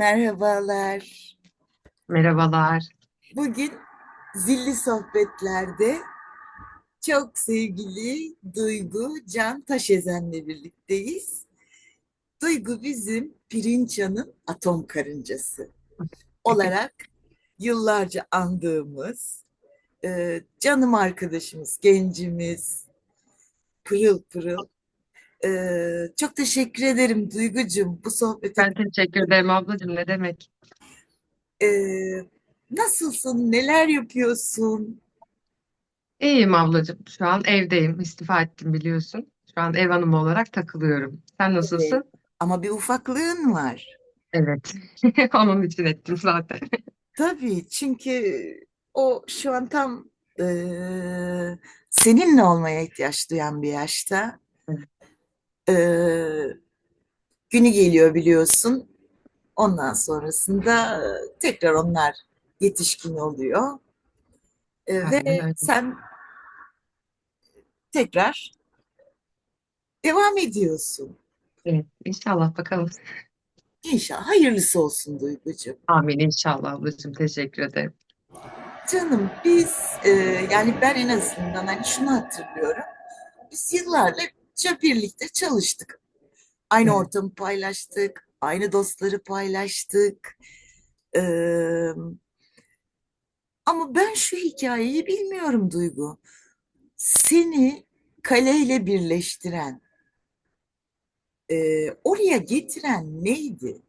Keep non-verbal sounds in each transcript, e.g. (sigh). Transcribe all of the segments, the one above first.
Merhabalar. Merhabalar. Bugün Zilli Sohbetler'de çok sevgili Duygu Can Taşezen'le birlikteyiz. Duygu bizim Pirinçan'ın atom karıncası olarak yıllarca andığımız e, canım arkadaşımız, gencimiz, pırıl pırıl. E, çok teşekkür ederim Duygucuğum bu sohbete. Ben teşekkür ederim ablacığım. Ne demek? E, nasılsın, neler yapıyorsun? İyiyim ablacığım. Şu an evdeyim. İstifa ettim biliyorsun. Şu an ev hanımı olarak takılıyorum. Sen Evet. nasılsın? Ama bir ufaklığın var. Evet. (laughs) Onun için ettim zaten. Tabii çünkü o şu an tam eee, seninle olmaya ihtiyaç duyan bir yaşta. Eee, günü geliyor biliyorsun. Ondan sonrasında e, tekrar onlar yetişkin oluyor. E, Aynen ve öyle. sen tekrar devam ediyorsun. Evet. İnşallah bakalım. İnşallah hayırlısı olsun Duygucuğum. Amin inşallah ablacığım. Teşekkür ederim. Canım biz e, yani ben en azından hani şunu hatırlıyorum. Biz yıllarca birlikte çalıştık. Aynı Evet. ortamı paylaştık, aynı dostları paylaştık. E, ama ben şu hikayeyi bilmiyorum Duygu. Seni kaleyle birleştiren, e, oraya getiren neydi?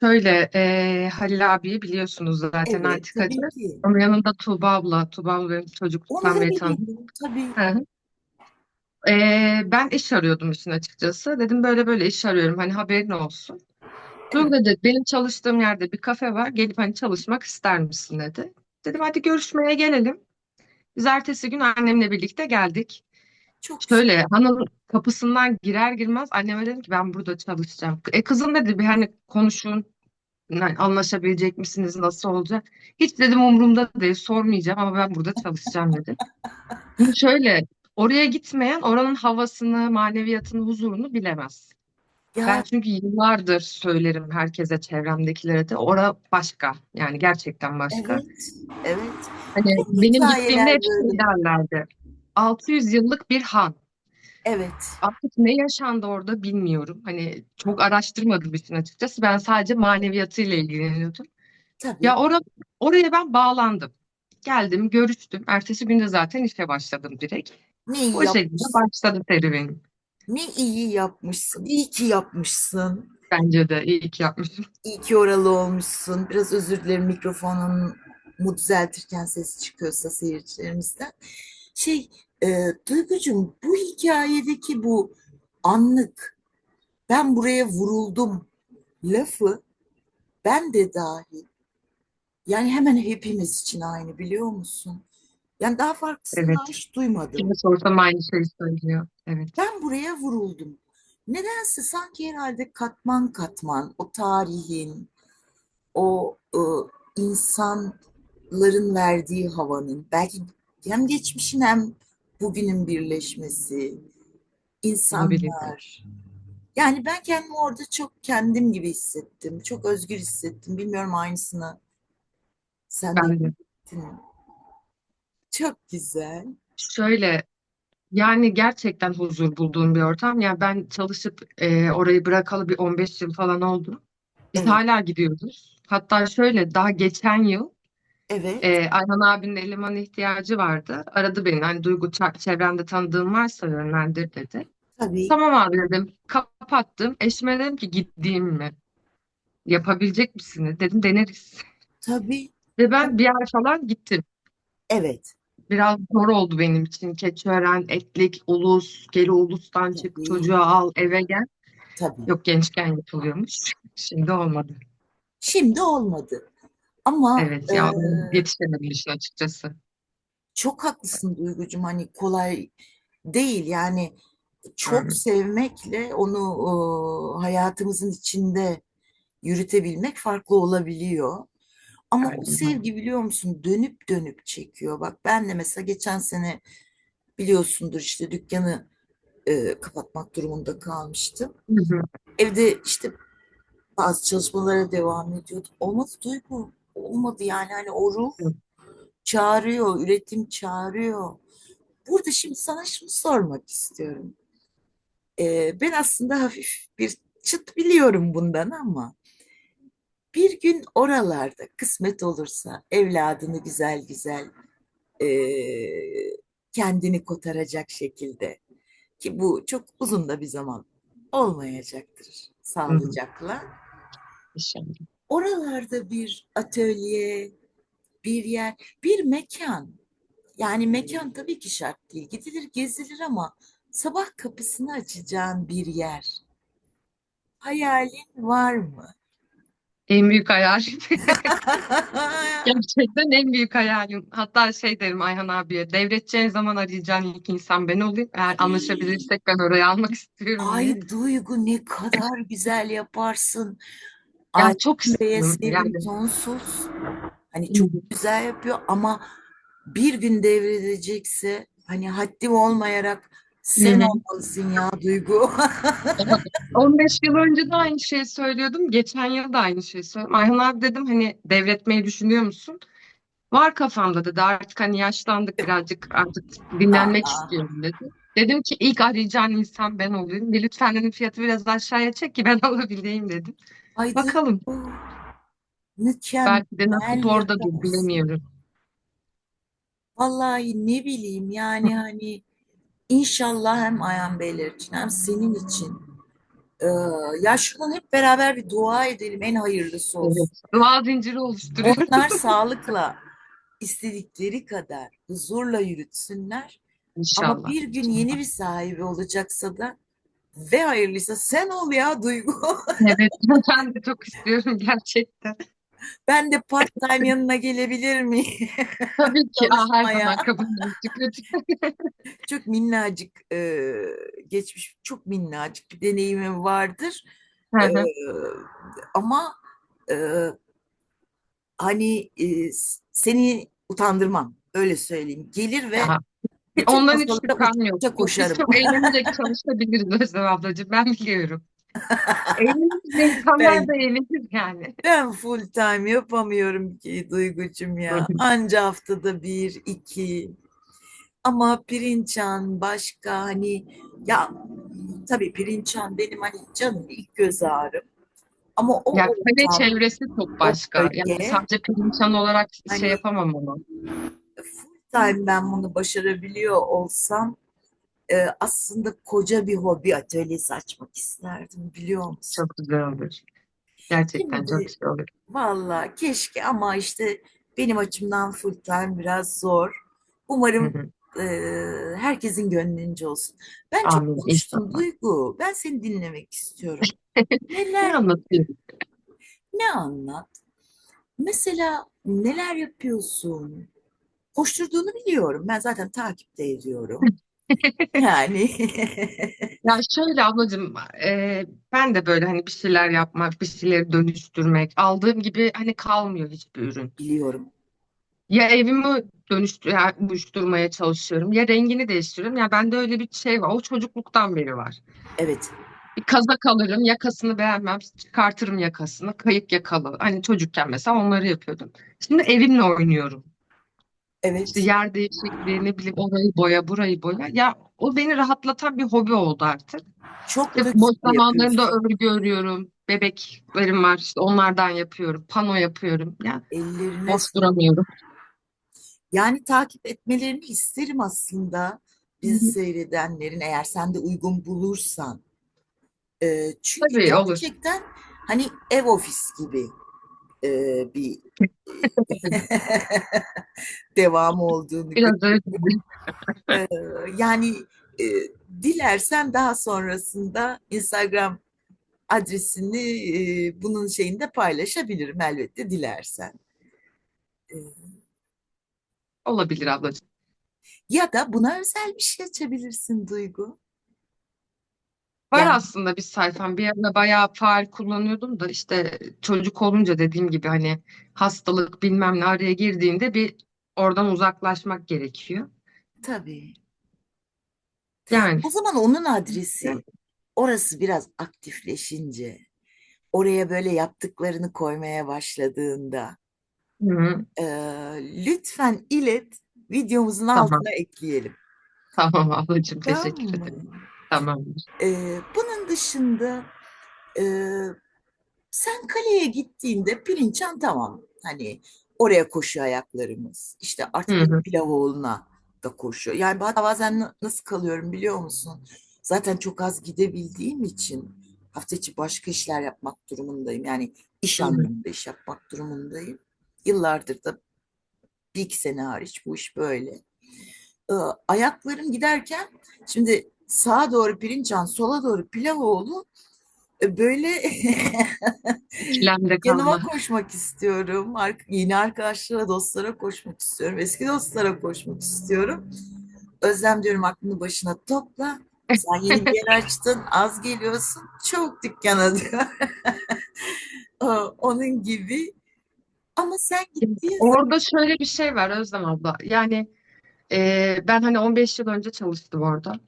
Şöyle e, Halil abiyi biliyorsunuz zaten Evet, antikacı. Onun yanında Tuğba abla. Tuğba abla benim çocukluktan beri tanıdığım. biliyorum tabii. Hı hı. Ee, ben iş arıyordum işin açıkçası. Dedim böyle böyle iş arıyorum hani haberin olsun. Dur dedi benim çalıştığım yerde bir kafe var gelip hani çalışmak ister misin dedi. Dedim hadi görüşmeye gelelim. Biz ertesi gün annemle birlikte geldik. çok güzel. Şöyle hanım kapısından girer girmez anneme dedim ki ben burada çalışacağım. E kızım dedi bir hani konuşun yani anlaşabilecek misiniz nasıl olacak? Hiç dedim umurumda değil sormayacağım ama ben burada çalışacağım dedi. Şöyle oraya gitmeyen oranın havasını, maneviyatını, huzurunu bilemez. Ben Ya çünkü yıllardır söylerim herkese, çevremdekilere de ora başka. Yani gerçekten başka. evet, evet. Hani Hep benim gittiğimde hep şey derlerdi. 600 yıllık bir han. Evet, Artık ne yaşandı orada bilmiyorum. Hani çok araştırmadım işin açıkçası. Ben sadece maneviyatıyla ilgileniyordum. Ya tabii. ora, oraya ben bağlandım. Geldim, görüştüm. Ertesi günde zaten işe başladım direkt. Ne iyi O şekilde yapmışsın. başladı serüvenim. Ne iyi yapmışsın. İyi ki yapmışsın. Bence de iyi ki yapmışım. İyi ki oralı olmuşsun. Biraz özür dilerim mikrofonumu düzeltirken ses çıkıyorsa seyircilerimizden. Şey, e, Duygucuğum bu hikayedeki bu anlık ben buraya vuruldum lafı ben de dahil. Yani hemen hepimiz için aynı biliyor musun? Yani daha farklısını Evet. hiç duymadım. Kime sorsam aynı şeyi söylüyor. Evet. Ben buraya vuruldum. Nedense sanki herhalde katman katman o tarihin, o e, insanların verdiği havanın, belki hem geçmişin hem bugünün birleşmesi, Olabilir. insanlar. Yani ben kendimi orada çok kendim gibi hissettim. Çok özgür hissettim. Bilmiyorum aynısını sen de Ben de. hissettin mi? Çok güzel. Şöyle yani gerçekten huzur bulduğum bir ortam. Yani ben çalışıp e, orayı bırakalı bir 15 yıl falan oldu. Biz Evet, hala gidiyoruz. Hatta şöyle daha geçen yıl evet, e, Ayhan abinin eleman ihtiyacı vardı. Aradı beni. Hani Duygu ça- çevrende tanıdığın varsa yönlendir dedi. tabii, Tamam abi dedim. Kapattım. Eşime dedim ki gideyim mi? Yapabilecek misiniz? Dedim deneriz. tabii, Ve ben bir ay falan gittim. evet, Biraz zor oldu benim için. Keçiören, Etlik, Ulus, gel Ulus'tan çık, tabii, çocuğu al, eve gel. tabii. Yok gençken yapılıyormuş. (laughs) Şimdi olmadı. Şimdi olmadı. Ama Evet e, ya yetişemedim işin açıkçası. çok haklısın Duygucuğum. Hani kolay değil. Yani çok Aynen. sevmekle onu e, hayatımızın içinde yürütebilmek farklı olabiliyor. Ama o Aynen. sevgi biliyor musun dönüp dönüp çekiyor. Bak ben de mesela geçen sene biliyorsundur işte dükkanı e, kapatmak durumunda kalmıştım. Hı hı. Evde işte bazı çalışmalara devam ediyordu. Olmadı Duygu. Olmadı yani hani o ruh çağırıyor, üretim çağırıyor. Burada şimdi sana şunu sormak istiyorum. Ee, ben aslında hafif bir çıt biliyorum bundan ama bir gün oralarda kısmet olursa evladını güzel güzel ee, kendini kotaracak şekilde ki bu çok uzun da bir zaman olmayacaktır sağlıcakla. Oralarda bir atölye, bir yer, bir mekan. Yani mekan tabii ki şart değil. Gidilir, gezilir ama sabah kapısını açacağın bir yer. Hayalin var mı? En büyük hayalim. (laughs) Gerçekten en büyük hayalim. Hatta şey derim Ayhan abiye, devredeceğin zaman arayacağın ilk insan ben olayım. Eğer anlaşabilirsek ben oraya almak istiyorum diye. Ay Duygu ne kadar güzel yaparsın. Ya çok Adem Bey'e istiyorum yani. sonsuz. Hani çok güzel yapıyor ama bir gün devredecekse hani haddim olmayarak sen olmalısın ya Duygu. (laughs) Bak, 15 yıl önce de aynı şeyi söylüyordum. Geçen yıl da aynı şeyi söyledim. Ayhan abi dedim hani devretmeyi düşünüyor musun? Var kafamda dedi. Artık hani yaşlandık birazcık artık dinlenmek Aa, istiyorum dedi. Dedim ki ilk arayacağın insan ben olayım. Ve lütfen dedim fiyatı biraz aşağıya çek ki ben (laughs) alabileyim dedim. ay Bakalım. Duygu Belki de mükemmel oradadır yaparsın. bilemiyorum. Vallahi ne bileyim yani hani inşallah hem Ayhan Beyler için hem senin için. Ee, ya şunun hep beraber bir dua edelim en hayırlısı Evet. olsun. Dua zinciri oluşturuyorum. Onlar (laughs) sağlıkla istedikleri kadar huzurla yürütsünler. Ama İnşallah. bir gün yeni bir sahibi olacaksa da ve hayırlıysa sen ol ya Duygu. Evet, (laughs) ben de çok istiyorum gerçekten. Ben de part-time yanına gelebilir miyim (laughs) Tabii ki. Aa, her zaman kabul. (laughs) Çok minnacık e, geçmiş, çok minnacık bir deneyimim vardır. Hı E, ama e, hani e, seni utandırmam, öyle söyleyeyim. Gelir ve bütün ondan hiç şüphem yok. biz koşarım. çok eğlenerek (laughs) çalışabiliriz Özlem ablacığım. Ben biliyorum. Eğlenince insanlar da eğlenir yani. ben full time yapamıyorum ki Duygucum Hı ya. Anca haftada bir, iki. Ama Pirinçhan başka hani ya tabii Pirinçhan benim hani canım ilk göz ağrım. Ama Ya o kale ortam, çevresi çok başka. Yani bölge sadece pirinçhan olarak şey hani yapamam onu. full time ben bunu başarabiliyor olsam e, aslında koca bir hobi atölyesi açmak isterdim biliyor musun? Çok güzel olur. Gerçekten çok Şimdi güzel olur. valla keşke ama işte benim açımdan full time biraz zor. Umarım hı. e, herkesin gönlünce olsun. Ben çok Amin konuştum inşallah. Duygu. Ben seni dinlemek istiyorum. (laughs) Ne Neler anlatayım? ne anlat? Mesela neler yapıyorsun? Koşturduğunu biliyorum. Ben zaten takipte ediyorum. (laughs) Yani (laughs) Ya şöyle ablacığım, e, ben de böyle hani bir şeyler yapmak, bir şeyleri dönüştürmek, aldığım gibi hani kalmıyor hiçbir ürün. biliyorum. Ya evimi dönüştür, ya uyuşturmaya çalışıyorum, ya rengini değiştiriyorum. Ya bende öyle bir şey var. O çocukluktan beri var. Evet. Bir kazak alırım, yakasını beğenmem, çıkartırım yakasını, kayık yakalı. Hani çocukken mesela onları yapıyordum. Şimdi evimle oynuyorum. İşte Evet. yer değişikliği, ne bileyim orayı boya, burayı boya. Ya o beni rahatlatan bir hobi oldu artık. Çok İşte da boş zamanlarımda yapıyorsun. örgü örüyorum. Bebeklerim var, işte onlardan yapıyorum. Pano yapıyorum. Ya Ellerine boş sağlık. duramıyorum. Yani takip etmelerini isterim aslında Hı bizi hı. seyredenlerin eğer sen de uygun bulursan. Ee, çünkü Tabii olur. gerçekten hani ev ofis gibi e, bir (laughs) devamı olduğunu Biraz öyle. yani e, dilersen daha sonrasında Instagram adresini e, bunun şeyinde paylaşabilirim elbette dilersen. Ee, Olabilir ablacığım. ya da buna özel bir şey açabilirsin Duygu. Var Yani aslında bir sayfam. Bir ara bayağı faal kullanıyordum da işte çocuk olunca dediğim gibi hani hastalık bilmem ne araya girdiğinde bir oradan uzaklaşmak gerekiyor. tabii. Yani O zaman onun adresi orası biraz aktifleşince oraya böyle yaptıklarını koymaya başladığında Hı hı. e, lütfen ilet videomuzun Tamam. altına ekleyelim. Tamam ablacığım teşekkür ederim. Tamamdır. E, bunun dışında e, sen kaleye gittiğinde pirinçan tamam. Hani oraya koşuyor ayaklarımız. İşte artık hı. Pilavoğlu'na da koşuyor. Yani bazen na- nasıl kalıyorum biliyor musun? Zaten çok az gidebildiğim için hafta içi başka işler yapmak durumundayım. Yani iş anlamında iş yapmak durumundayım. Yıllardır da bir iki sene hariç bu iş böyle. Ee, ayaklarım giderken şimdi sağa doğru Pirinçhan, sola doğru Pilavoğlu e, böyle (laughs) yanıma koşmak istiyorum. Yeni arkadaşlara, dostlara koşmak istiyorum. Eski dostlara koşmak istiyorum. Özlem diyorum aklını başına topla. Sen yeni bir yer açtın, az geliyorsun, çok dükkana diyor. (laughs) Onun gibi. Ama sen gittiğin Orada şöyle bir şey var Özlem abla. Yani e, ben hani 15 yıl önce çalıştım orada.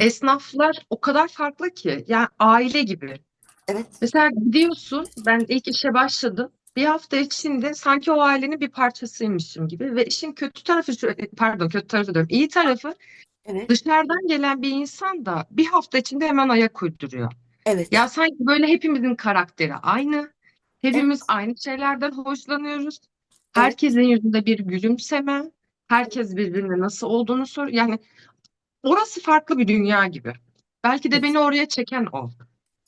Esnaflar o kadar farklı ki. Yani aile gibi. evet, Mesela gidiyorsun, ben ilk işe başladım. Bir hafta içinde sanki o ailenin bir parçasıymışım gibi. Ve işin kötü tarafı şu, pardon kötü tarafı diyorum. İyi tarafı evet, dışarıdan gelen bir insan da bir hafta içinde hemen ayak uyduruyor. evet, Ya sanki böyle hepimizin karakteri aynı. Hepimiz evet, aynı şeylerden hoşlanıyoruz. Herkesin yüzünde bir gülümseme. Herkes birbirine nasıl olduğunu sor. Yani orası farklı bir dünya gibi. Belki de beni oraya çeken o.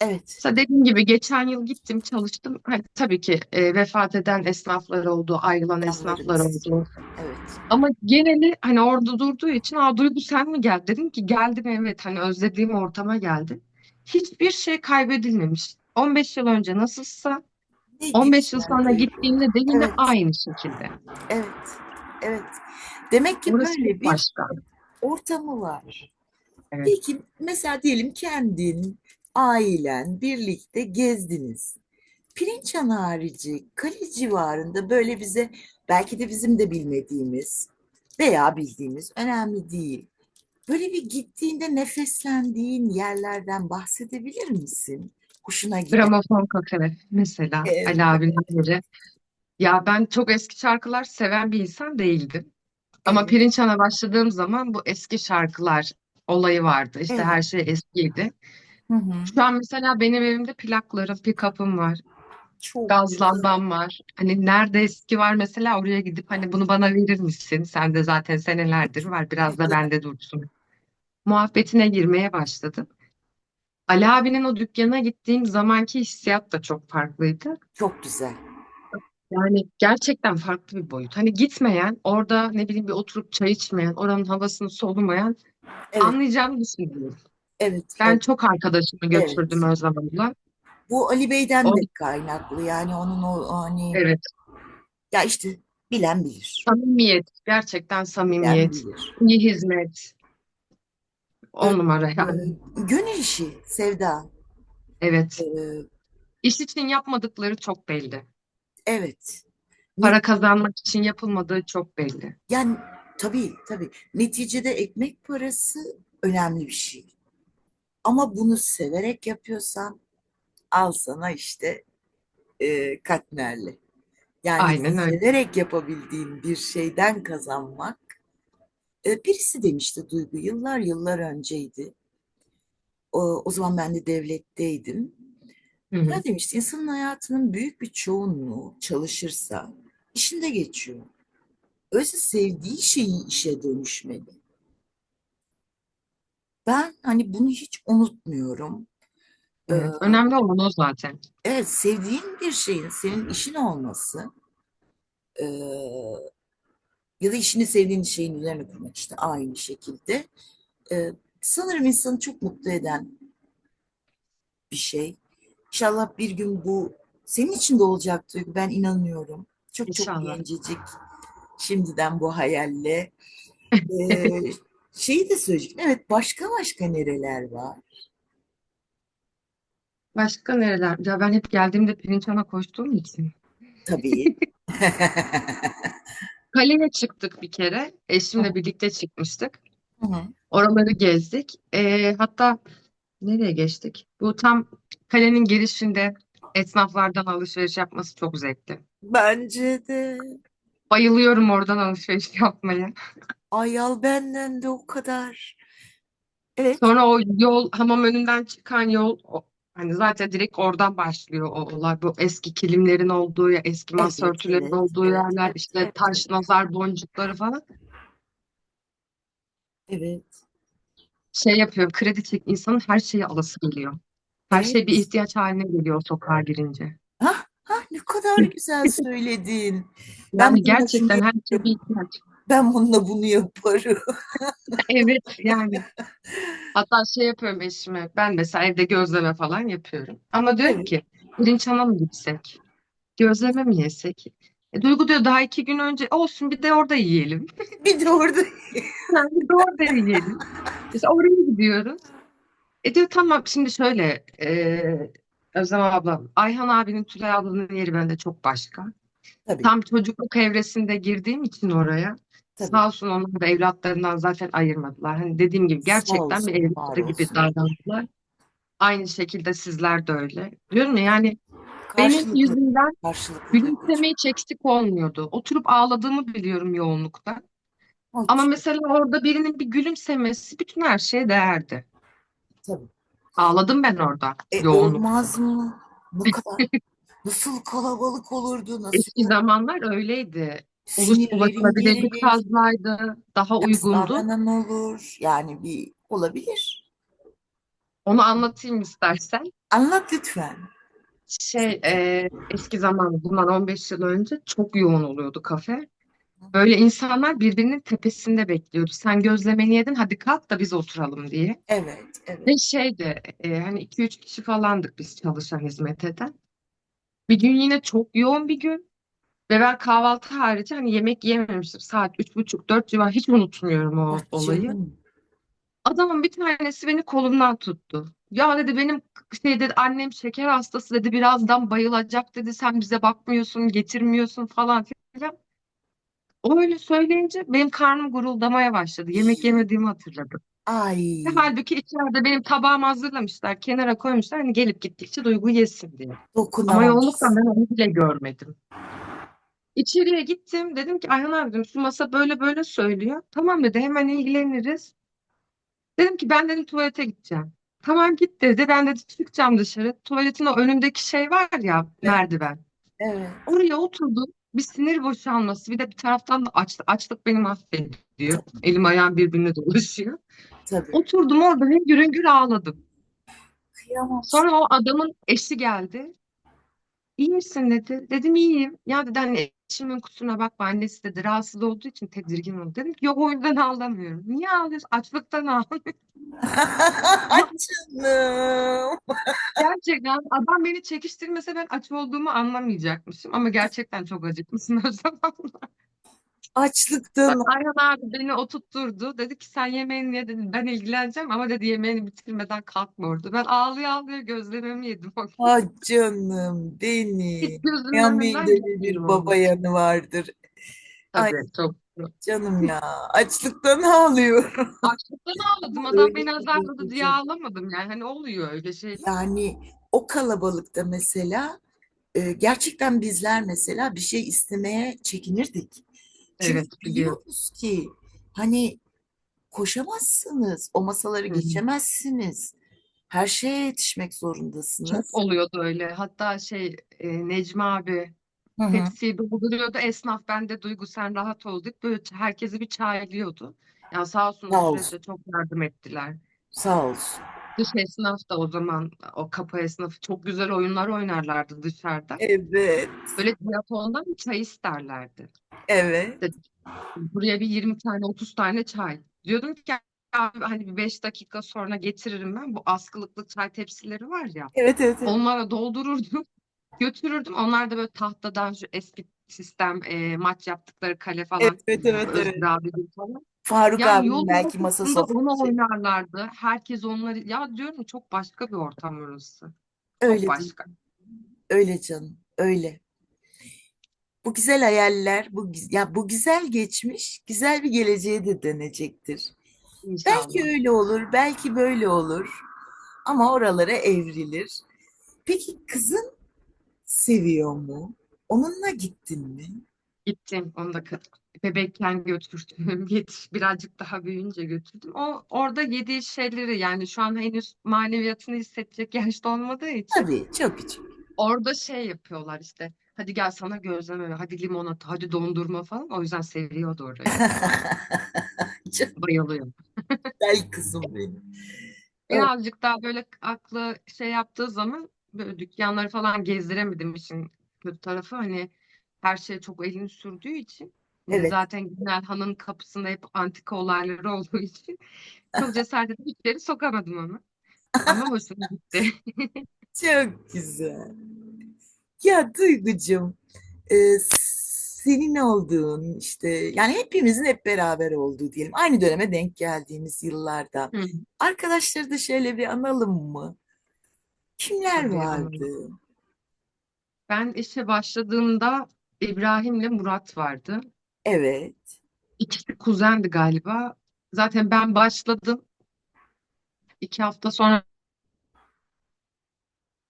evet, Mesela dediğim gibi geçen yıl gittim çalıştım. Hani tabii ki e, vefat eden esnaflar oldu, ayrılan esnaflar yanlarımız. oldu. Evet, Ama geneli hani orada durduğu için Aa, Duygu sen mi geldin? Dedim ki geldim evet hani özlediğim ortama geldim. Hiçbir şey kaybedilmemiş. 15 yıl önce nasılsa ne 15 yıl güzel sonra gittiğimde de yine Evet, aynı şekilde. evet, evet. Demek ki Orası böyle çok bir başka. Ortamı var. Evet. Peki mesela diyelim kendin, ailen birlikte gezdiniz. Pirinçhan harici kale civarında böyle bize belki de bizim de bilmediğimiz veya bildiğimiz önemli değil. Böyle bir gittiğinde nefeslendiğin yerlerden bahsedebilir misin? Hoşuna giden. Gramofon kafe mesela Ali Evet, abinin yeri. Ya ben çok eski şarkılar seven bir insan değildim. Ama Pirinçhan'a başladığım zaman bu eski şarkılar olayı vardı. İşte evet. her şey eskiydi. Hı hı. Şu an mesela benim evimde plaklarım, pick-up'ım var. Çok Gaz güzel. lambam var. Hani nerede eski var mesela oraya gidip hani bunu bana verir misin? Sen de zaten senelerdir var. Biraz da Evet, bende dursun. Muhabbetine girmeye başladım. Ali abinin o dükkana gittiğim zamanki hissiyat da çok farklıydı. çok güzel. Yani gerçekten farklı bir boyut. Hani gitmeyen, orada ne bileyim bir oturup çay içmeyen, oranın havasını solumayan Evet, anlayacağını düşünüyorum. evet, Ben evet, çok arkadaşımı götürdüm evet. Özlem abla. Bu Ali Bey'den de kaynaklı. Yani onun o hani evet, ya işte bilen bilir. samimiyet, gerçekten Bilen samimiyet, bilir. iyi hizmet, Ee, on numara e, yani. gönül işi Sevda. Evet, Ee, iş için yapmadıkları çok belli. Evet. Para kazanmak için yapılmadığı çok belli. yani tabii tabii. Neticede ekmek parası önemli bir şey. Ama bunu severek yapıyorsan al sana işte e, katmerli. Yani Aynen öyle. severek yapabildiğin bir şeyden kazanmak. E, birisi demişti Duygu yıllar yıllar önceydi. O, o zaman ben de devletteydim. Hı hı. Ya demişti insanın hayatının büyük bir çoğunluğu çalışırsa işinde geçiyor. Öyleyse sevdiği şeyi işe dönüşmeli. Ben hani bunu hiç unutmuyorum. Ee, Evet, önemli olan o zaten. evet sevdiğin bir şeyin senin işin olması e, ya da işini sevdiğin şeyin üzerine kurmak işte aynı şekilde. E, sanırım insanı çok mutlu eden bir şey. İnşallah bir gün bu senin için de olacak Duygu. Ben inanıyorum. Çok çok İnşallah. gencecik şimdiden bu hayalle. (laughs) Ee, şeyi de söyleyecektim. Evet başka başka nereler var? Başka nereler? Ya ben hep geldiğimde Pirinçhan'a koştuğum için. Tabii. (laughs) Kaleye çıktık bir kere. Hı Eşimle birlikte çıkmıştık. hı. Oraları gezdik. Ee, hatta nereye geçtik? Bu tam kalenin girişinde Esnaflardan alışveriş yapması çok zevkli. Bence de. Bayılıyorum oradan alışveriş (laughs) yapmaya. Ay al benden de o kadar. Evet. Sonra o yol, hamam önünden çıkan yol, o- hani zaten direkt oradan başlıyor o olay. Bu eski kilimlerin olduğu ya, eski masa Evet, örtülerin evet, olduğu evet, yerler, evet, işte evet, taş, nazar boncukları falan. evet. Şey yapıyor, kredi çek, insanın her şeyi alası geliyor. Her şey bir ihtiyaç haline geliyor sokağa girince. Hah, hah ne kadar (laughs) güzel söyledin. Ben Yani gerçekten her şey bir ihtiyaç. Ben bununla bunu yaparım. (laughs) Evet yani. Hatta şey yapıyorum eşime. Ben mesela evde gözleme falan yapıyorum. Ama diyorum ki pirinçana mı gitsek? Gözleme mi yesek? E, Duygu diyor daha iki gün önce olsun bir de orada yiyelim. Bir de orada (laughs) Yani bir de orada yiyelim. Mesela oraya gidiyoruz. E diyor tamam şimdi şöyle e, Özlem ablam, Ayhan abinin Tülay ablanın yeri bende çok başka. tabii Tam çocukluk evresinde girdiğim için oraya tabii. sağ olsun onlar da evlatlarından zaten ayırmadılar. Hani dediğim gibi gerçekten bir olsun, var evlatları gibi davrandılar. Aynı şekilde sizler de öyle. Diyorum ya yani benim yüzümden gülümseme hiç eksik olmuyordu. Oturup ağladığımı biliyorum yoğunlukta. Ama mesela orada birinin bir gülümsemesi bütün her şeye değerdi. Tabii. Ağladım ben orada E, yoğunlukta. olmaz mı? Ne (laughs) kadar nasıl kalabalık olurdu, nasıl Eski zamanlar öyleydi. Sinirlerin ulaşılabilirlik fazlaydı, daha uygundu. davranan olur. Yani bir olabilir. Onu anlatayım istersen. Anlat lütfen. Şey, e, eski zaman bundan 15 yıl önce çok yoğun oluyordu kafe. Böyle insanlar birbirinin tepesinde bekliyordu. Sen gözlemeni yedin, hadi kalk da biz oturalım diye. Evet, evet. Ve şeydi, e, hani 2-3 kişi falandık biz çalışan hizmet eden. Bir gün yine çok yoğun bir gün. Ve ben kahvaltı harici hani yemek yememiştim. Saat üç buçuk dört civar hiç unutmuyorum o Ah olayı. Adamın bir tanesi beni kolumdan tuttu. Ya dedi benim şey dedi annem şeker hastası dedi birazdan bayılacak dedi. Sen bize bakmıyorsun, getirmiyorsun falan filan. Öyle söyleyince benim karnım guruldamaya başladı. Yemek yemediğimi hatırladım. Ay, Ve halbuki içeride benim tabağımı hazırlamışlar, kenara koymuşlar. Hani gelip gittikçe Duygu yesin diye. Ama yoğunluktan ben onu bile görmedim. İçeriye gittim. Dedim ki Ayhan abi dedim, şu masa böyle böyle söylüyor. Tamam dedi hemen ilgileniriz. Dedim ki ben dedim tuvalete gideceğim. Tamam git dedi. Ben de çıkacağım dışarı. Tuvaletin o önündeki şey var ya merdiven. evet. Oraya oturdum. Bir sinir boşalması. Bir de bir taraftan da açlık. Açlık beni mahvediyor. Elim ayağım birbirine dolaşıyor. Tabii. Oturdum orada hüngür hüngür ağladım. Kıyamam. Sonra o adamın eşi geldi. İyi misin dedi. Dedim iyiyim. Ya dedi hani eşimin kusuruna bakma annesi dedi rahatsız olduğu için tedirgin oldu. Dedim ki yok o yüzden ağlamıyorum. Niye ağlıyorsun? Açlıktan ağlıyorum. (laughs) Canım. Gerçekten adam beni çekiştirmese ben aç olduğumu anlamayacakmışım. Ama gerçekten çok acıkmışsın o (laughs) zamanlar. Açlıktan. Ayhan abi beni oturtturdu. Dedi ki sen yemeğini ye dedi. Ben ilgileneceğim ama dedi yemeğini bitirmeden kalkma orada. Ben ağlıyor ağlıyor gözlememi yedim. o gün. Ah canım benim. gözümün önünden bir baba yanı vardır. Ay Tabii çok. canım ya. Açlıktan ağlıyorum. Açlıktan ağladım. Adam Öyle beni bir azarladı diye (laughs) ağlamadım yani. Hani oluyor öyle şeyler. Yani o kalabalıkta mesela e, gerçekten bizler mesela bir şey istemeye çekinirdik. Çünkü Evet biliyoruz ki hani koşamazsınız, o masaları Hı hı. geçemezsiniz. Her şeye yetişmek Çok zorundasınız. oluyordu öyle. Hatta şey e, Necmi abi Hı hı. tepsiyi dolduruyordu. Esnaf ben de Duygu sen rahat ol deyip böyle herkesi bir çaylıyordu. Ya sağ olsun Sağ olsun, çok yardım ettiler. sağ olsun. Dış esnaf da o zaman o kapı esnafı çok güzel oyunlar oynarlardı dışarıda. Evet, Böyle Diyaton'dan çay isterlerdi. evet. İşte buraya bir 20 tane 30 tane çay. Diyordum ki abi hani bir 5 dakika sonra getiririm ben. Bu askılıklı çay tepsileri var ya. Evet, evet, evet. Onlara doldururdum. (laughs) Götürürdüm. Onlar da böyle tahtadan şu eski sistem e, maç yaptıkları kale Evet, falan. evet, evet, Özgür evet. abinin falan. Faruk Yani yolun belki masa ortasında onu sofrası. oynarlardı. Herkes onları ya diyorum çok başka bir ortam orası. Çok Öyle değil, başka. öyle canım, öyle. Bu güzel hayaller, bu güz- ya bu güzel geçmiş, güzel bir geleceğe de dönecektir. Belki İnşallah. öyle olur, belki böyle olur ama oralara evrilir. Peki kızın Seviyor mu? Onunla gittin mi? Gittim. Onu da bebekken götürdüm. (laughs) Yetiş birazcık daha büyüyünce götürdüm. O orada yediği şeyleri yani şu an henüz maneviyatını hissedecek (laughs) yaşta olmadığı için Tabii, çok küçük. orada şey yapıyorlar işte. Hadi gel sana gözleme, hadi limonata, hadi dondurma falan. O yüzden seviyordu orayı. (laughs) Çok Bayılıyor. güzel kızım benim. Birazcık daha böyle aklı şey yaptığı zaman böyle dükkanları falan gezdiremedim işin kötü tarafı. Hani her şeye çok elini sürdüğü için. Evet. zaten Günel Han'ın kapısında hep antika olayları olduğu için (laughs) çok cesaret edip içeri sokamadım onu. Ama hoşuma gitti. (laughs) Çok güzel. Ya Duygucuğum, e, senin olduğun işte yani hepimizin hep beraber olduğu diyelim. Aynı döneme denk geldiğimiz yıllardan. Hı, Arkadaşları da şöyle bir analım mı? Kimler tabii vardı? ama ben işe başladığımda İbrahim'le Murat vardı. Evet, İkisi kuzendi galiba. Zaten ben başladım. İki hafta sonra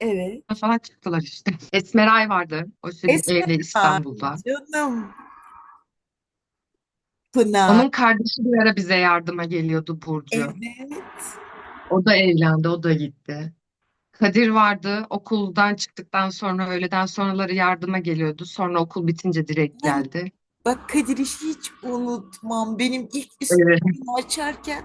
evet. falan çıktılar işte. Esmeray vardı. O şimdi Esmer evli İstanbul'da. canım. Pınar. Onun kardeşi bir ara bize yardıma geliyordu Burcu. Evet. O da evlendi, o da gitti. Kadir vardı. Okuldan çıktıktan sonra öğleden sonraları yardıma geliyordu. Sonra okul bitince direkt geldi. bak Kadir'i hiç unutmam. Benim ilk Evet. üstümü açarken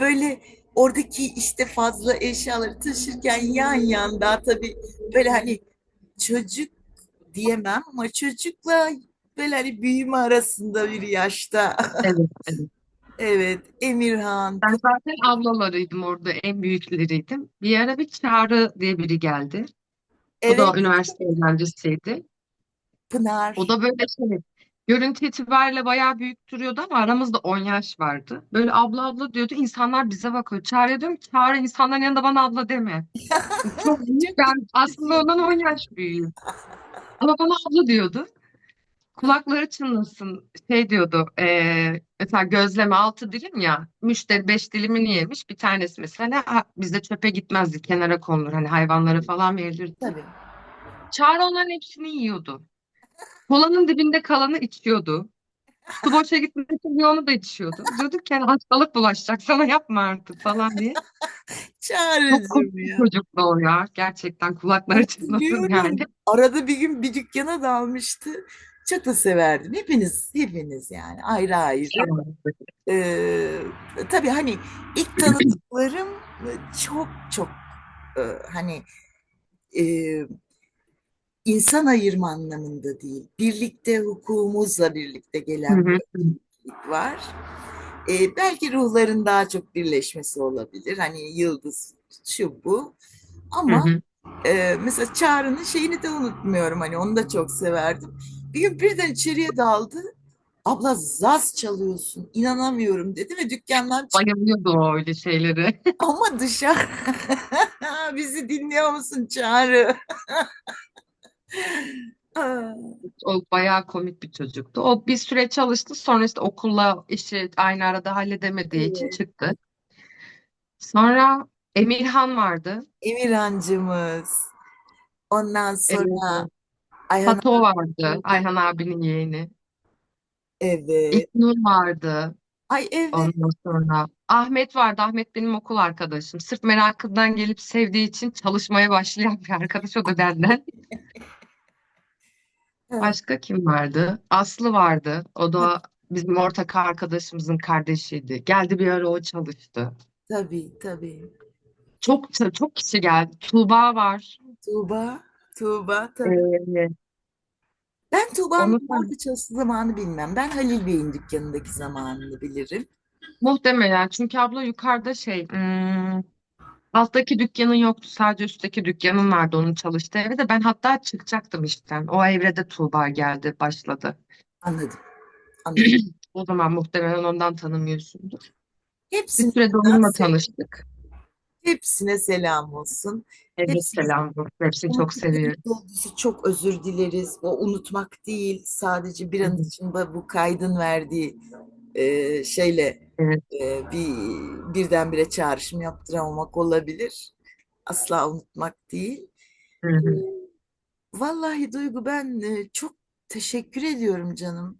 böyle oradaki işte fazla eşyaları taşırken yan yanda tabii böyle hani çocuk diyemem ama çocukla böyle hani büyüme arasında bir yaşta. Evet, evet. Evet, Emirhan, Ben zaten ablalarıydım orada, en büyükleriydim. Bir ara bir Çağrı diye biri geldi. O evet da üniversite öğrencisiydi. Pınar. O da böyle şey, görüntü itibariyle bayağı büyük duruyordu ama aramızda 10 yaş vardı. Böyle abla abla diyordu. İnsanlar bize bakıyor. Çağrı diyorum ki Çağrı insanların yanında bana abla deme. Çok (laughs) büyük. Ben aslında ondan 10 yaş büyüğüm. Ama bana abla diyordu. Kulakları çınlasın. Şey diyordu. eee, mesela gözleme 6 dilim ya. Müşteri 5 dilimini yemiş. Bir tanesi mesela ha, bizde çöpe gitmezdi. Kenara konulur. Hani hayvanlara falan verilirdi. Tabii. Çağrı onların hepsini yiyordu. Kolanın dibinde kalanı içiyordu. Su boşa gitmesin diye onu da içiyordu. Diyorduk ki "Yani hastalık bulaşacak sana yapma artık falan diye. Bir ya. çocuktu o ya. Gerçekten kulakları çınlasın yani. Arada bir gün bir dükkana dalmıştı. Çok da severdim. Hepiniz, hepiniz yani ayrı ayrı. Ee, tabii hani ilk tanıdıklarım çok çok e, hani e, insan ayırma anlamında değil. Birlikte hukukumuzla birlikte Hı gelen bir hı. evlilik var. Ee, belki ruhların daha çok birleşmesi olabilir. Hani yıldız şu bu. Hı Ama hı. e, mesela Çağrı'nın şeyini de unutmuyorum. Hani onu da çok severdim. Bir gün birden içeriye daldı. Abla zaz çalıyorsun. İnanamıyorum dedi ve dükkandan çıktı. Bayılıyordu o öyle şeylere. (laughs) Ama dışarı (laughs) bizi dinliyor musun Çağrı? (laughs) O bayağı komik bir çocuktu. O bir süre çalıştı. Sonra işte okulla işi aynı arada halledemediği için evet. çıktı. Sonra Emirhan vardı. Emirhancığımız. Ondan sonra. Ayhan Fato vardı. Ayhan abinin yeğeni. Evet. İlknur vardı. Ay evet. Ondan sonra Ahmet vardı. Ahmet benim okul arkadaşım. Sırf merakından gelip sevdiği için çalışmaya başlayan bir arkadaş. O da benden. (laughs) Evet. Başka kim vardı? Aslı vardı. O da bizim ortak arkadaşımızın kardeşiydi. Geldi bir ara o çalıştı. Tabii tabii. Çok çok kişi geldi. Tuğba var. Tuğba. Tuğba tabii. Ee, Ben Tuğba'nın onu orada çalıştığı zamanı bilmem. Ben Halil Bey'in dükkanındaki zamanını bilirim. muhtemelen çünkü abla yukarıda şey hmm, alttaki dükkanın yoktu. Sadece üstteki dükkanın vardı onun çalıştığı evde. Ben hatta çıkacaktım işten. O evrede Tuğba geldi, başladı. Anladım. (clears throat) Anladım. O zaman muhtemelen ondan tanımıyorsundur. Bir de onunla tanıştık. Hepsine selam olsun. Evet Hepsine selam. Hepsini çok seviyorum. Doğrusu çok özür dileriz. O unutmak değil. Sadece bir an için bu kaydın verdiği e, şeyle Evet. e, bir birdenbire çağrışım yaptıramamak olabilir. Asla unutmak değil. Hı hı. Vallahi Duygu ben e, çok teşekkür ediyorum canım.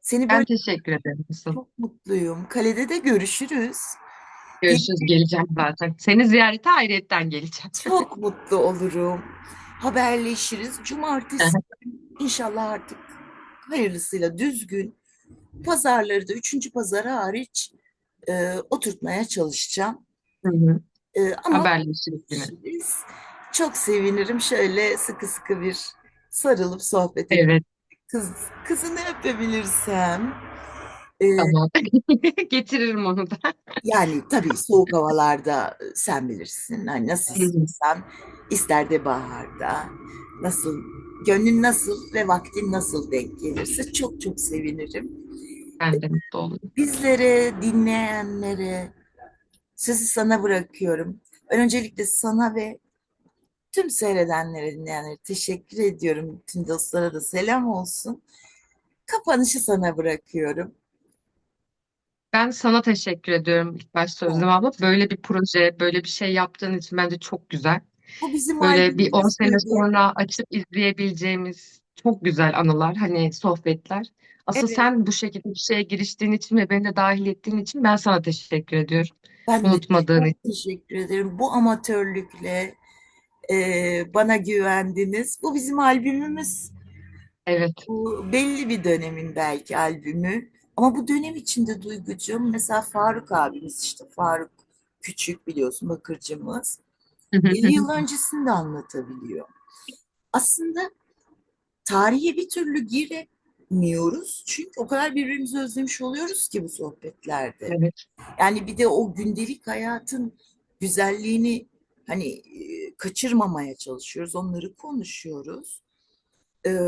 Seni Ben böyle teşekkür ederim. Çok mutluyum. Kalede de görüşürüz. Görüşürüz. Geleceğim zaten. Seni ziyarete ayrıyetten geleceğim. Çok mutlu olurum. Haberleşiriz. Cumartesi (laughs) inşallah artık hayırlısıyla düzgün. Pazarları da üçüncü pazarı hariç e, oturtmaya çalışacağım. Hı hı. E, ama Haberleşiriz çok sevinirim şöyle sıkı sıkı bir sarılıp sohbet edip Evet, kız, kızını öpebilirsem. E, tamam. (laughs) Getiririm onu da. yani tabii soğuk havalarda sen bilirsin. Hani nasıl Hı hı. istiyorsan ister de baharda nasıl gönlün nasıl ve vaktin nasıl denk gelirse çok çok sevinirim. Ben de mutlu olurum. Bizlere, dinleyenlere sözü sana bırakıyorum. Öncelikle sana ve tüm seyredenlere, dinleyenlere teşekkür ediyorum. Tüm dostlara da selam olsun. Kapanışı sana bırakıyorum. Ben sana teşekkür ediyorum ilk başta Özlem abla. Böyle bir proje, böyle bir şey yaptığın için bence çok güzel. Bu bizim Böyle bir 10 albümümüz sene dedi. sonra açıp izleyebileceğimiz çok güzel anılar, hani sohbetler. Asıl Evet, sen bu şekilde bir şeye giriştiğin için ve beni de dahil ettiğin için ben sana teşekkür ediyorum. ben de Unutmadığın çok için. teşekkür ederim. Bu amatörlükle e, bana güvendiniz. Bu bizim albümümüz. Evet. Bu belli bir dönemin belki albümü. Ama bu dönem içinde Duygucuğum mesela Faruk abimiz işte Faruk Küçük biliyorsun bakırcımız. 50 yıl öncesini de anlatabiliyor. Aslında tarihe bir türlü giremiyoruz. Çünkü o kadar birbirimizi özlemiş oluyoruz ki bu sohbetlerde. Evet. Yani bir de o gündelik hayatın güzelliğini hani kaçırmamaya çalışıyoruz. Onları konuşuyoruz. Ee,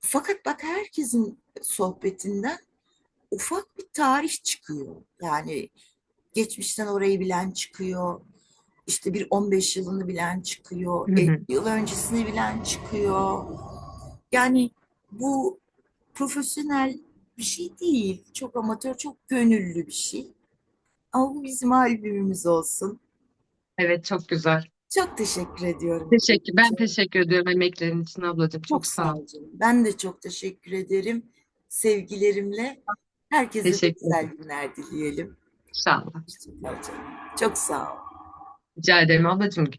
fakat bak herkesin sohbetinden ufak bir tarih çıkıyor. Yani geçmişten orayı bilen çıkıyor. İşte bir 15 yılını bilen çıkıyor. Hı 50 hı. yıl öncesini bilen çıkıyor. Yani bu profesyonel bir şey değil. Çok amatör, çok gönüllü bir şey. Ama bu bizim albümümüz olsun. Evet, çok güzel. Çok teşekkür ediyorum. Teşekkür, ben teşekkür ediyorum emeklerin için ablacığım. Çok Çok sağ ol. Ben de çok teşekkür ederim. Sevgilerimle herkese Teşekkür güzel günler dileyelim. İnşallah. Çok sağ ol. Rica ederim ablacığım.